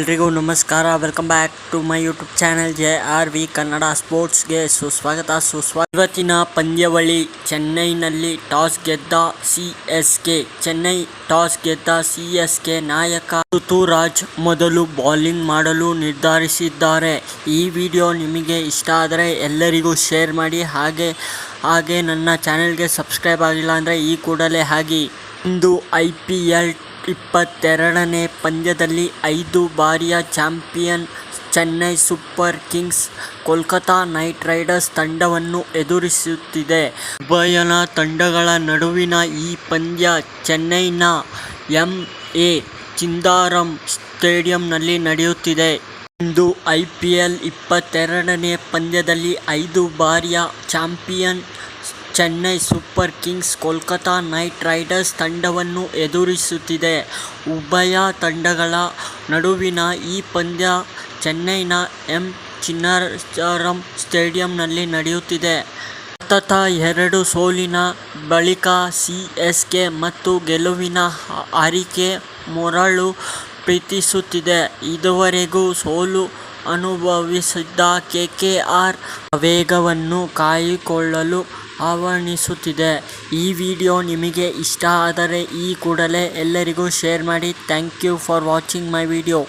ಎಲ್ರಿಗೂ ನಮಸ್ಕಾರ. Welcome back to my YouTube channel J R V Kannada ಸ್ಪೋರ್ಟ್ಸ್ಗೆ ಸುಸ್ವಾಗತ. ಸುಸ್ವಾಗತ ಇವತ್ತಿನ ಪಂದ್ಯಾವಳಿ ಚೆನ್ನೈನಲ್ಲಿ ಟಾಸ್ ಗೆದ್ದ C S K Chennai toss ಗೆದ್ದ ಸಿ ಎಸ್ ಕೆ ನಾಯಕ ಋತುರಾಜ್ ಮೊದಲು ಬೌಲಿಂಗ್ ಮಾಡಲು ನಿರ್ಧರಿಸಿದ್ದಾರೆ. ಈ ವಿಡಿಯೋ ನಿಮಗೆ ಇಷ್ಟ ಆದರೆ ಎಲ್ಲರಿಗೂ ಶೇರ್ ಮಾಡಿ. ಹಾಗೆ ಹಾಗೆ ನನ್ನ ಚಾನೆಲ್ಗೆ ಸಬ್ಸ್ಕ್ರೈಬ್ ಆಗಿಲ್ಲ ಅಂದರೆ ಈ ಕೂಡಲೇ ಆಗಿ ಇಂದು ಐ ಪಿ ಎಲ್ ಇಪ್ಪತ್ತೆರಡನೇ ಪಂದ್ಯದಲ್ಲಿ ಐದು ಬಾರಿಯ champion Chennai Super Kings Kolkata Knight Riders ತಂಡವನ್ನು ಎದುರಿಸುತ್ತಿದೆ. ಉಭಯನ ತಂಡಗಳ ನಡುವಿನ ಈ ಪಂದ್ಯ ಚೆನ್ನೈನ ಎಂ ಎ ಚಿಂದಾರಂ ಸ್ಟೇಡಿಯಂನಲ್ಲಿ ನಡೆಯುತ್ತಿದೆ. ಇಂದು ಐ ಪಿ ಎಲ್ ಇಪ್ಪತ್ತೆರಡನೇ ಪಂದ್ಯದಲ್ಲಿ ಐದು ಬಾರಿಯ champion Chennai Super Kings Kolkata Knight Riders ತಂಡವನ್ನು ಎದುರಿಸುತ್ತಿದೆ. ಉಭಯ ತಂಡಗಳ ನಡುವಿನ ಈ ಪಂದ್ಯ ಚೆನ್ನೈನ ಎಂ. ಚಿನ್ನಸ್ವಾರಂ ಸ್ಟೇಡಿಯಂನಲ್ಲಿ ನಡೆಯುತ್ತಿದೆ. ಸತತ ಎರಡು ಸೋಲಿನ ಬಳಿಕ ಸಿ ಎಸ್ ಕೆ ಮತ್ತು ಗೆಲುವಿನ ಹಾರಿಕೆ ಮರಳು ಪ್ರೀತಿಸುತ್ತಿದೆ. ಇದುವರೆಗೂ ಸೋಲು ಅನುಭವಿಸಿದ್ದ ಕೆ ಕೆ ಆರ್ ವೇಗವನ್ನು ಕಾಯ್ದುಕೊಳ್ಳಲು ಹವಣಿಸುತ್ತಿದೆ ಈ ವಿಡಿಯೋ ನಿಮಗೆ ಇಷ್ಟ ಆದರೆ ಈ ಕೂಡಲೇ ಎಲ್ಲರಿಗೂ ಶೇರ್ ಮಾಡಿ. Thank you for watching my video.